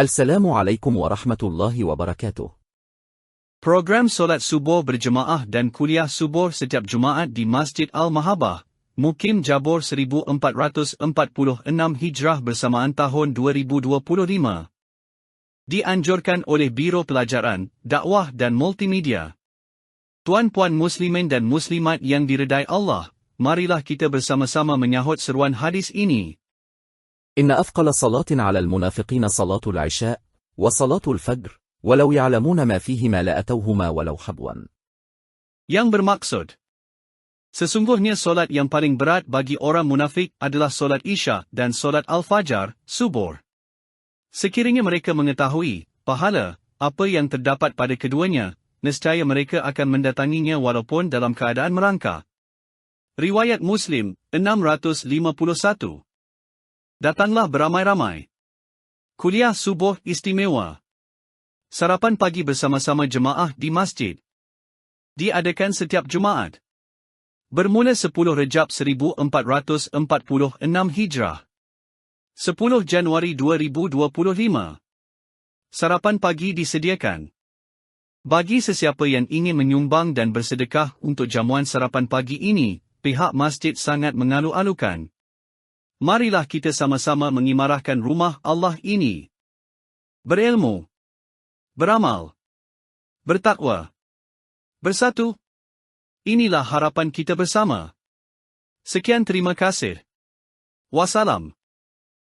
Assalamu alaikum warahmatullahi wabarakatuh. Program solat subuh berjemaah dan kuliah subuh setiap Jumaat di Masjid Al-Mahabah, Mukim Jabor 1446 Hijrah bersamaan tahun 2025. Dianjurkan oleh Biro Pelajaran, Dakwah dan Multimedia. Tuan-puan muslimin dan muslimat yang diredai Allah, marilah kita bersama-sama menyahut seruan hadis ini. إن أثقل صلاة على المنافقين صلاة العشاء وصلاة الفجر ولو يعلمون ما فيهما لأتوهما ولو حبوا Yang bermaksud, Sesungguhnya solat yang paling berat bagi orang munafik adalah solat Isya dan solat Al-Fajar, Subur. Sekiranya mereka mengetahui, pahala, apa yang terdapat pada keduanya, nescaya mereka akan mendatanginya walaupun dalam keadaan merangkak. Riwayat Muslim, 651 Datanglah beramai-ramai. Kuliah subuh istimewa. Sarapan pagi bersama-sama jemaah di masjid. Diadakan setiap Jumaat. Bermula 10 Rejab 1446 Hijrah. 10 Januari 2025. Sarapan pagi disediakan. Bagi sesiapa yang ingin menyumbang dan bersedekah untuk jamuan sarapan pagi ini, pihak masjid sangat mengalu-alukan. Marilah kita sama-sama mengimarahkan rumah Allah ini. Berilmu. Beramal. Bertakwa. Bersatu. Inilah harapan kita bersama. Sekian terima kasih. Wassalam.